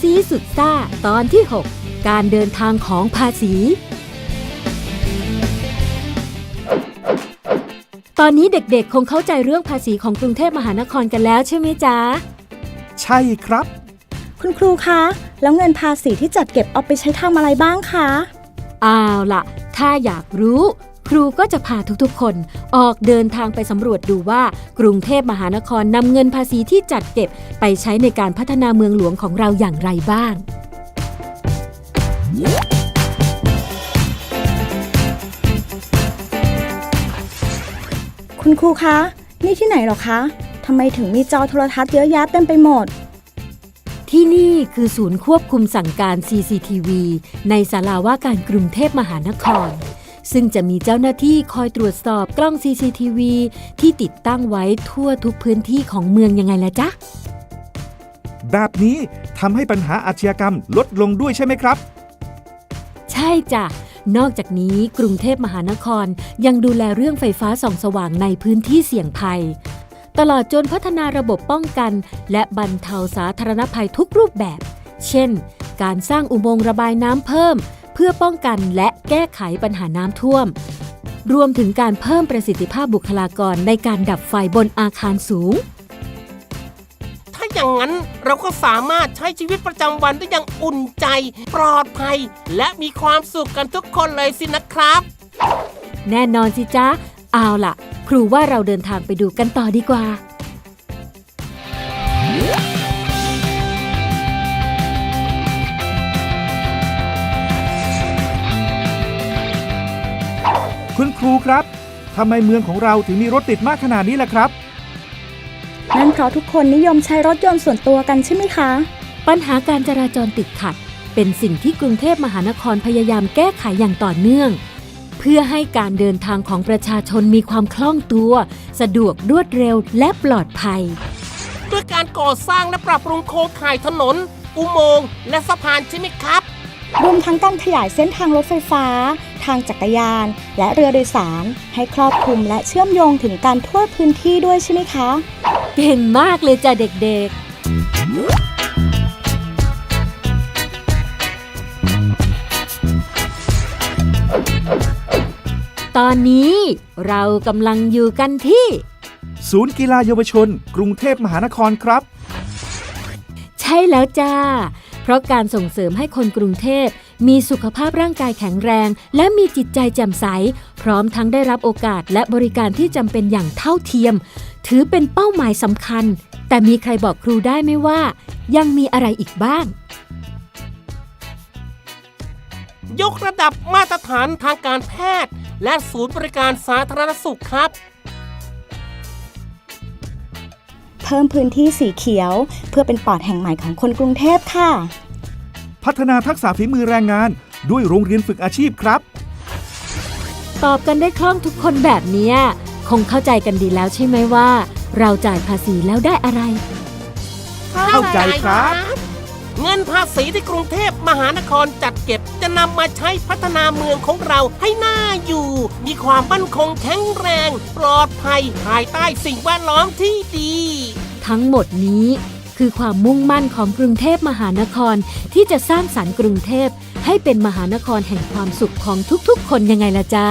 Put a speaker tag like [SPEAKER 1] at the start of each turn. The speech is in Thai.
[SPEAKER 1] ซีสุดซ่าตอนที่ 6 การเดินทางของภาษี ตอนนี้เด็กๆ คงเข้าใจเรื่องภาษีของกรุงเทพมหานครกันแล้วใช่ไหมจ๊ะ
[SPEAKER 2] ใช่ครับ
[SPEAKER 3] คุณครูคะ แล้วเงินภาษีที่จัดเก็บเอาไปใช้ทำอะไรบ้างคะ
[SPEAKER 1] อ้าวล่ะ ถ้าอยากรู้ ครูก็จะพาทุกๆ คนออกเดินทางไปสำรวจดูว่า กรุงเทพมหานครนำเงินภาษีที่จัดเก็บไปใช้ในการพัฒนาเมืองหลวงของเราอย่างไรบ้าง
[SPEAKER 3] คุณครูคะ นี่ที่ไหนเหรอคะทำไมถึงมีจอโทรทัศน์เยอะแยะเต็มไปหมด
[SPEAKER 1] ที่นี่คือศูนย์ควบคุมสั่งการ CCTV ในศาลาว่าการกรุงเทพมหานคร ซึ่งจะมีเจ้าหน้าที่คอยตรวจสอบกล้อง CCTV ที่ติดตั้งไว้ทั่วทุกพื้นที่ของเมืองยังไงล่ะจ๊ะ
[SPEAKER 2] แบบนี้ทำให้ปัญหาอาชญากรรมลดลงด้วยใช่ไหมครับ
[SPEAKER 1] ใช่จ้ะ นอกจากนี้กรุงเทพมหานครยังดูแลเรื่องไฟฟ้าส่องสว่างในพื้นที่เสี่ยงภัย ตลอดจนพัฒนาระบบป้องกัน และบรรเทาสาธารณภัยทุกรูปแบบ เช่น การสร้างอุโมงค์ระบายน้ำเพิ่ม เพื่อป้องกันและ แก้ไขปัญหาน้ำท่วม รวมถึงการเพิ่มประสิทธิภาพบุคลากรในการดับไฟบนอาคารสูง
[SPEAKER 4] ถ้าอย่างนั้นเราก็สามารถใช้ชีวิตประจำวันได้อย่างอุ่นใจ ปลอดภัย และมีความสุขกันทุกคนเลยสินะครับ
[SPEAKER 1] แน่นอนสิจ๊ะ เอาล่ะ ครูว่าเราเดินทางไปดูกันต่อดีกว่า
[SPEAKER 2] รูครับทำไมเมืองของเราถึงมีรถติดมากขนาดนี้ล่ะครับ
[SPEAKER 3] นั่นเพราะทุกคนนิยมใช้รถยนต์ส่วนตัวกันใช่ไหมคะ
[SPEAKER 1] ปัญหาการจราจรติดขัด เป็นสิ่งที่กรุงเทพมหานครพยายามแก้ไขอย่างต่อเนื่อง เพื่อให้การเดินทางของประชาชนมีความคล่องตัว สะดวกรวดเร็วและปลอดภัย
[SPEAKER 4] ด้วยการก่อสร้างและปรับปรุงโครงข่ายถนน อุโมงค์และสะพานใช่ไหมครับ
[SPEAKER 3] รวมทั้งการขยายเส้นทางรถไฟฟ้า ทางจักรยาน และเรือโดยสาร ให้ครอบคลุมและเชื่อมโยงถึงการทั่วพื้นที่ด้วยใช่ไหมคะ
[SPEAKER 1] เก่งมากเลยจ้ะเด็กๆตอนนี้เรากำลังอยู่กันที่
[SPEAKER 2] ศูนย์กีฬาเยาวชน กรุงเทพมหานครครับ
[SPEAKER 1] ใช่แล้วจ้า เพราะการส่งเสริมให้คนกรุงเทพมีสุขภาพร่างกายแข็งแรง และมีจิตใจแจ่มใส พร้อมทั้งได้รับโอกาสและบริการที่จำเป็นอย่างเท่าเทียม ถือเป็นเป้าหมายสำคัญ แต่มีใครบอกครูได้ไหมว่า ยังมีอะไรอีกบ้าง
[SPEAKER 4] ยกระดับมาตรฐานทางการแพทย์ และศูนย์บริการสาธารณสุขครับ
[SPEAKER 3] พิ่มพื้นที่สีเขียว เพื่อเป็นปอดแห่งใหม่ของคนกรุงเทพค่ะ
[SPEAKER 2] พัฒนาทักษะฝีมือแรงงาน ด้วยโรงเรียนฝึกอาชีพครับ
[SPEAKER 1] ตอบกันได้คล่องทุกคนแบบเนี้ยคงเข้าใจกันดีแล้วใช่ไหมว่า เราจ่ายภาษีแล้วได้อะไร
[SPEAKER 2] เข้าใจครับ
[SPEAKER 4] เงินภาษีที่กรุงเทพมหานครจัดเก็บ จะนำมาใช้พัฒนาเมืองของเราให้น่าอยู่ มีความมั่นคงแข็งแรง ปลอดภัยภายใต้สิ่งแวดล้อมที่ดี
[SPEAKER 1] ทั้งหมดนี้ คือความมุ่งมั่นของกรุงเทพมหานครที่จะสร้างสรรค์กรุงเทพให้เป็นมหานครแห่งความสุขของทุกๆ คนยังไงล่ะจ๊ะ